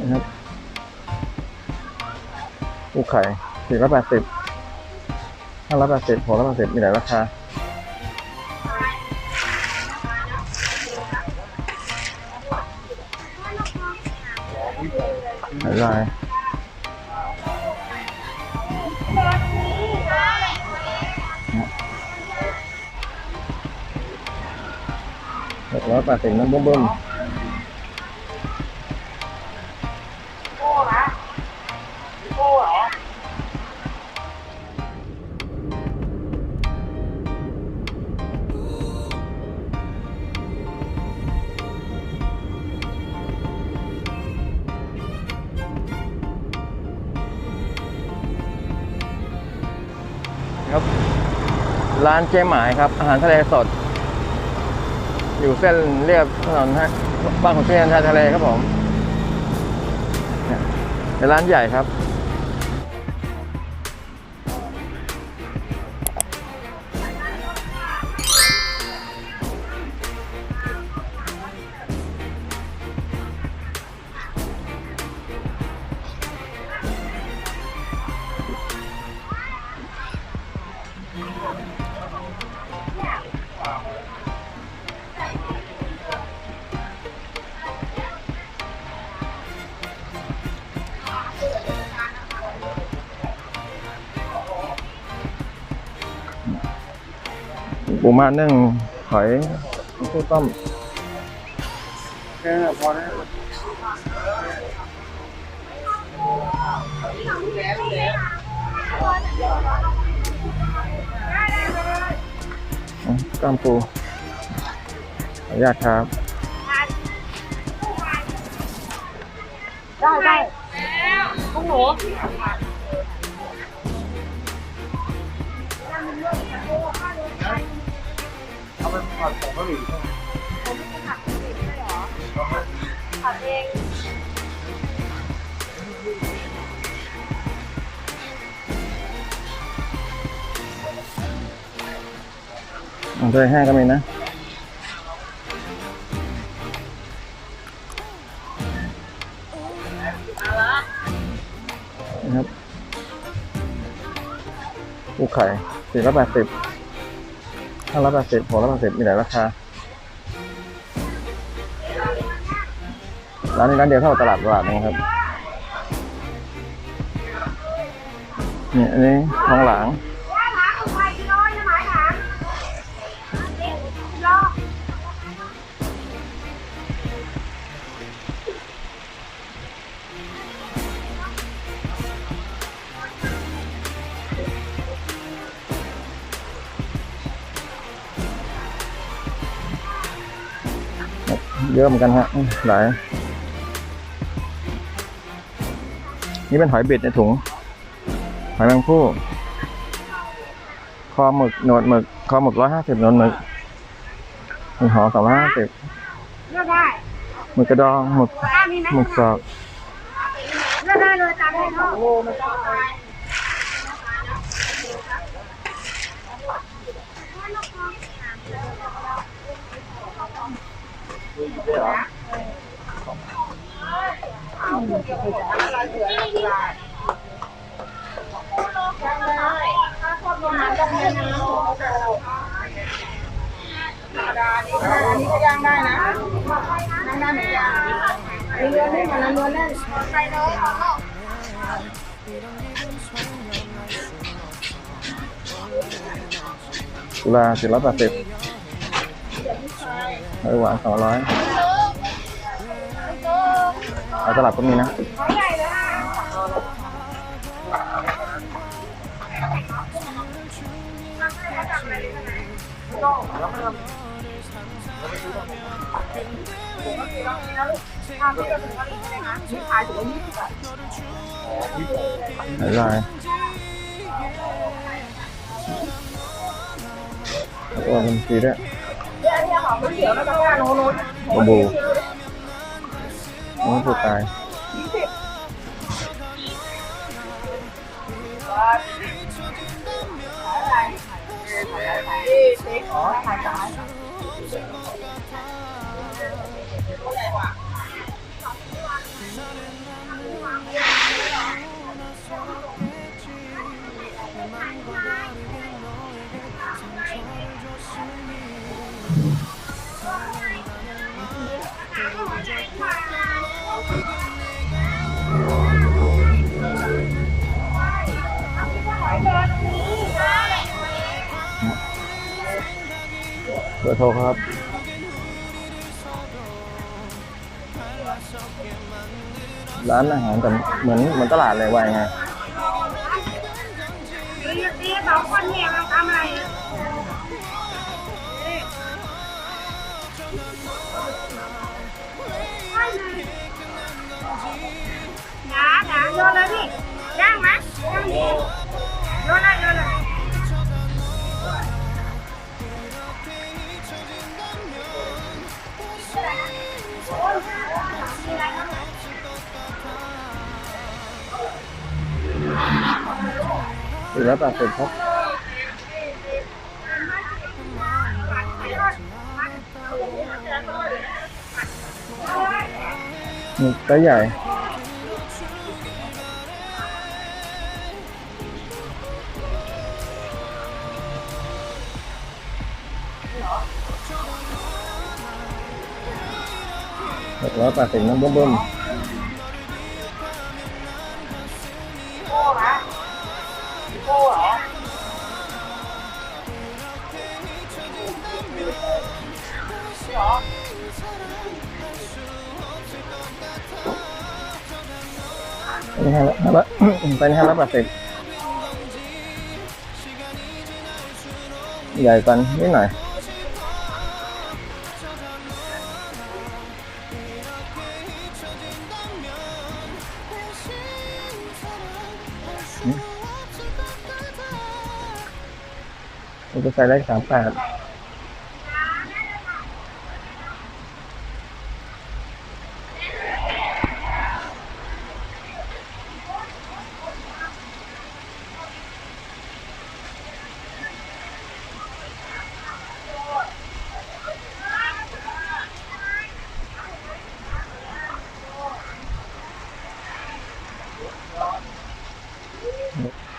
นะครับปูไข่สี่ร้อยแปดสิบห้าร้อยแปดสิบหกร้อยแปดสิบมีหลายราคาหลายลายหกร้อยแปดสิบน้ำเบิ่มๆ ครับ ร้านเจ๊หมายครับ อาหารทะเลสด อยู่เส้นเรียบถนนฮะบ้านของเจ๊ชายทะเลครับผมเนี่ยเป็นร้านใหญ่ครับ มานึ่งหอยตู้ต้มแค่พอแล้วกล้ามปูขออนุญาตครับ ได้ได้พวกหนู เขาไป็ผัดผงกะหรี่ใช่ไหมผมผัดเองด้วยเหรอเขาเป็นผัดเองเอาด้วยห้าก็มีนะ มาละนะครับปูไข่สี่ร้อยแปดสิบ ห้าร้อยแปดสิบหกร้อยแปดสิบมีหลายราคาร้านนี้ร้านเดียวเท่าตลาดตลาดนึงครับเนี่ยอันนี้ทองหลาง เยอะเหมือนกันฮะหลายนี่เป็นหอยบิดในถุง หอยแมงผู้คอหมึกหนวดหมึกคอหมึกร้อยห้าสิบหนวดหมึกหมึกหอสองร้อยห้าสิบเลือกได้หมึกกระดองหมึกหมึกสอบเลือกได้เลยตามใจชอบอันนี้เหมือนกันมีเนื้อแน่นกว่า นั้นเนื้อแน่นใส่ เลยกุลาสี่ร้อยแปดสิบหอยหวานสองร้อยหอยตลับก็มีนะหลายลายแล้วก็เป็นสีด้วยบู ผมผูกตาย Bye. เบอร์โทรครับ ร้านอาหารแต่เหมือนเหมือนตลาดเลยว่ายังไงตีสองคนเนี่ยมันทำอะไรจ๋าจ๋าโยนเลยพี่ สี่ร้อยแปดสิบครับนี่ไซส์ใหญ่หกร้อยแปดสิบน้ำบิ่มโก้ นห้าร้อยห้าร้อยเป็นห้าร้อยแปดสิบใหญ่กันนิดหน่อยมันจะใส่ได้สามแปด Thank you.